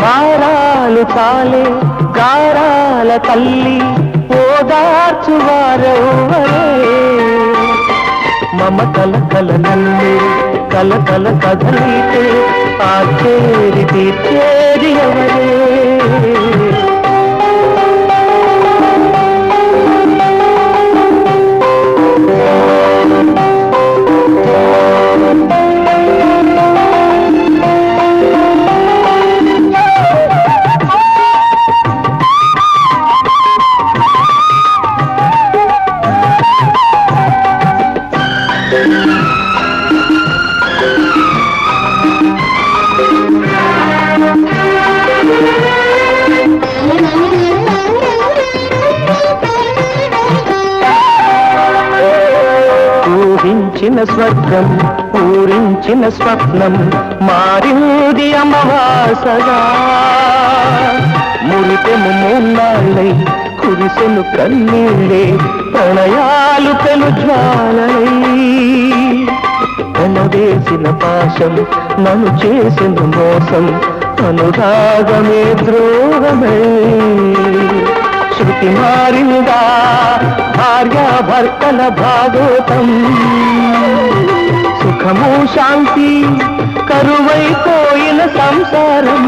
కారాలు తాలే కారాల తల్లి ఓదార్చువారెవరే మమతల కల నల్లి కల కల కదలితే ఆ చేరి తీర్చేది ఎవరే? ఊహించిన స్వర్గం పూరించిన స్వప్నం మారింది అమవాసగా. మురిపెము మూన్నాళ్ళై కురిసెను కన్నీళ్ళే ప్రణయాలు పెను జ్వాలై వెనవేసిన పాశం నన్ను చేసిన మోసం అనురాగమే ద్రోహమై. శృతి మారిందా భార్యాభర్తల భాగోతం. సుఖము శాంతి కరువైపోయిన సంసారం.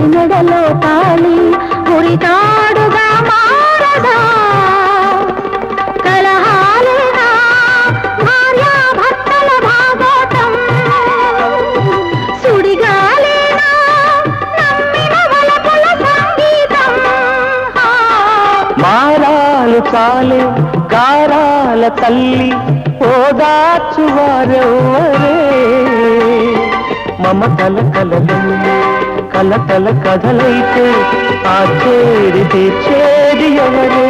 సతి మెడలో తాళి ఉరితాడుగా మారదా. కలహాలేనా భార్యాభర్తల భాగోతం. సుడిగాలేనా నమ్మిన వలపుల సంగీతం. మారాలు చాలే కారాల తల్లి ఓదాచువారెవరే మమ కల కలలు తల తల కథలైతే ఆ చేరి తీర్చేది ఎవరే?